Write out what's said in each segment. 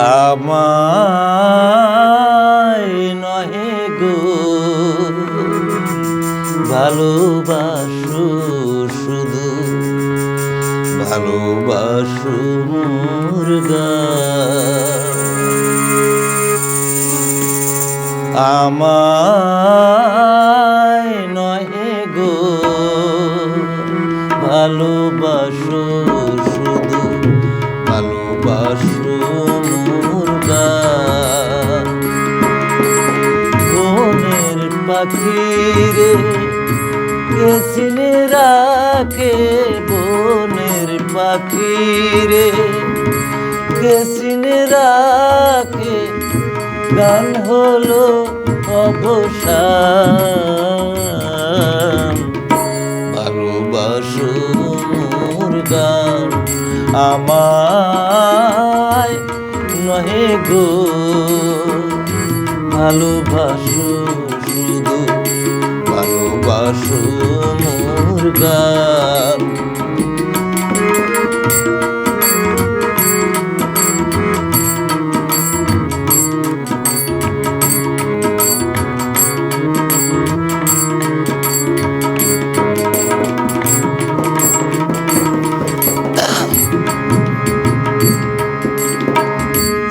আমায় নহে গো। ভালোবাসো শুধু ভালোবাসো মুরগা আমায় নহে গো। ভালোবাসো শুধু ভালোবাসো পাখিরে কেসিনে রাখে বনের পাখিরে কেসিনে রাখে গান হলো অবসান। গান আমায় নহে গো, ভালোবাসো। ভালোবাসো মোর গান।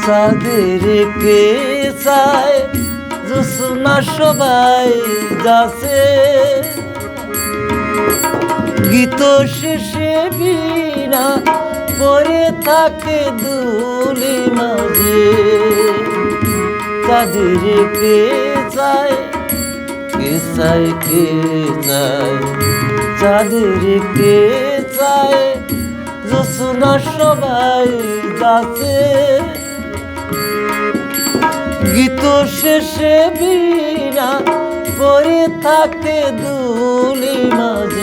চাঁদের কে চায় জোসনা সবাই যাচ্ছে। গীত শেষে বিনা পরে থাকে দুলি মাঝে। চাঁদের কে চায়, কে কে চায়? চাঁদের কে চায় জোসনা সবাই যাচ্ছে গীত শেষে বিনা পরে থাকে দুলি মাঝে।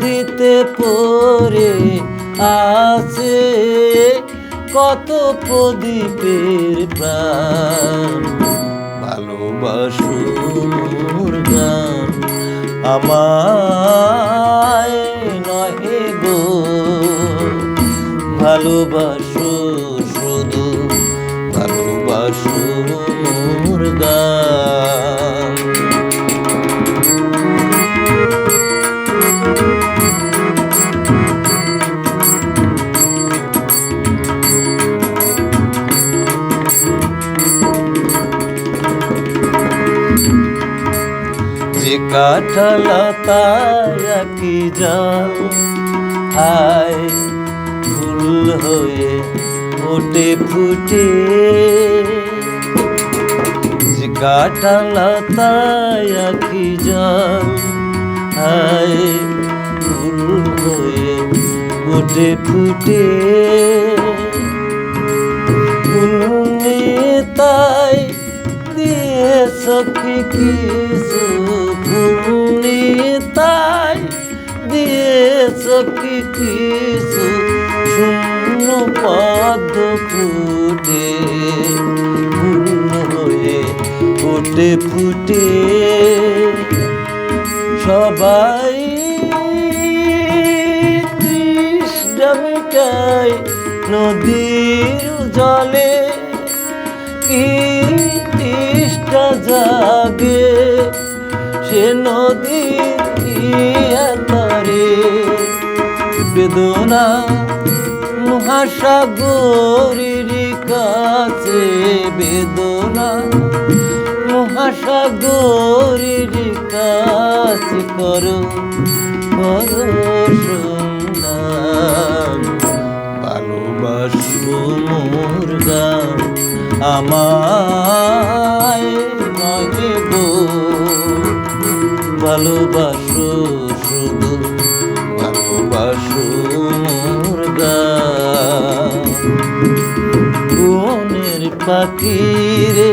আলো দিতে পরে আছে কত প্রদীপের প্রাণ। ভালোবাসো মোর গান আমায় নহে গো। ভালোবাসো শুধু, ভালোবাসো কাঠালতায় কি জল। হায় ফুল হয়ে ওটে ফুটে। যে কাঠালতায় কি জল। হায় ফুল হয়ে ওটে ফুটে। সখী কিছু ফুলনি তাই? দিয়ে সখী কিছু শূন্য পদ্ম ফুটে হয়ে ফুটে ফুটে। সবাই তৃষ্ণা নদীর জলে কি জাগে সে নদী তারে বেদনা মহাসাগরের কাছে, বেদনা মহাসাগরের কাছে করো করো ভালোবাসবো মোর গান আমায় ভালোবাসো শুধু, ভালোবাসো মোর গান বনের পাখিরে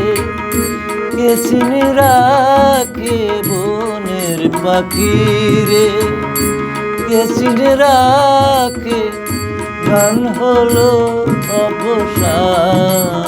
কেসিনে রাখে? বনের পাখিরে কেসিনে রাখে? গান হলো অবসান